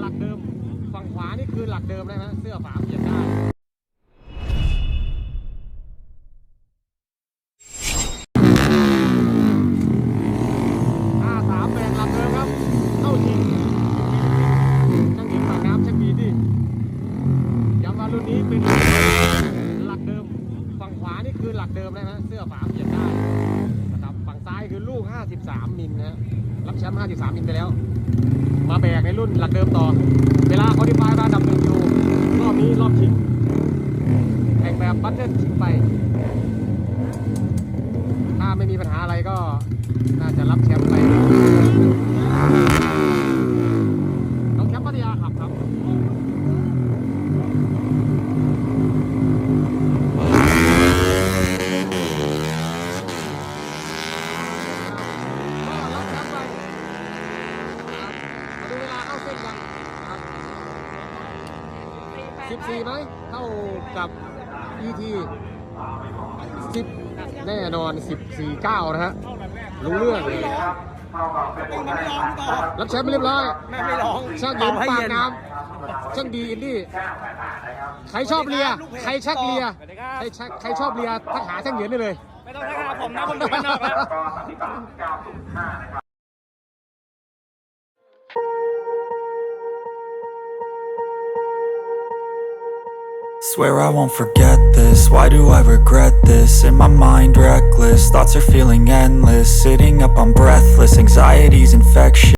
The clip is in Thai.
หลักเดิม ฝั่งขวานี่คือหลักเดิมได้ไหมเสื้อฝาเปลี่ยนได้ห้าสามแปดหลักเดิมครับ เข้าชิงนั่งเก็บปากน้ำช็คดีดิย้ำว่ารุ่นนี้เป็นหลักเดิม ฝั่งขวานี่คือหลักเดิมได้ไหเสื้อฝาเปลี่ยนได้นะครับ ฝั่งซ้ายคือลูก 53 มิลนะรับแชมป์53 มิลไปแล้ว มาแบกในรุ่นหลักเดิมต่อ เวลาเขาที่ปลายมาดับหนึ่งอยู่รอบนี้รอบชิงแข่งแบบบัตเทิลชิงไป ถ้าไม่มีปัญหาอะไรก็น่าจะรับแชมป์ไปน้องแชมป์พัทยาขับครับ ก็รับแชมป์ไปนะครับมาดูเวลาเข้าเส้นกันนะครับ 14ไหมเท่ากับ ET 10 แน่นอน 14 9 นะฮะ รู้เรื่องเลยรับแชมป์ไปเรียบร้อยไม่ไม่ร้องช่างหญิงปากน้ำช่างดีอินดี้ใครชอบเลีย ใครชักเลีย ใครชักใครชอบเลียทักหาช่างเหรียญได้เลย ไม่ต้องทักหาผมนะผมอยู่บ้านนอกแล้ว Swear I won't forget this, why do I regret this? In my mind reckless, thoughts are feeling endless. Sitting up, I'm breathless, anxiety's infectious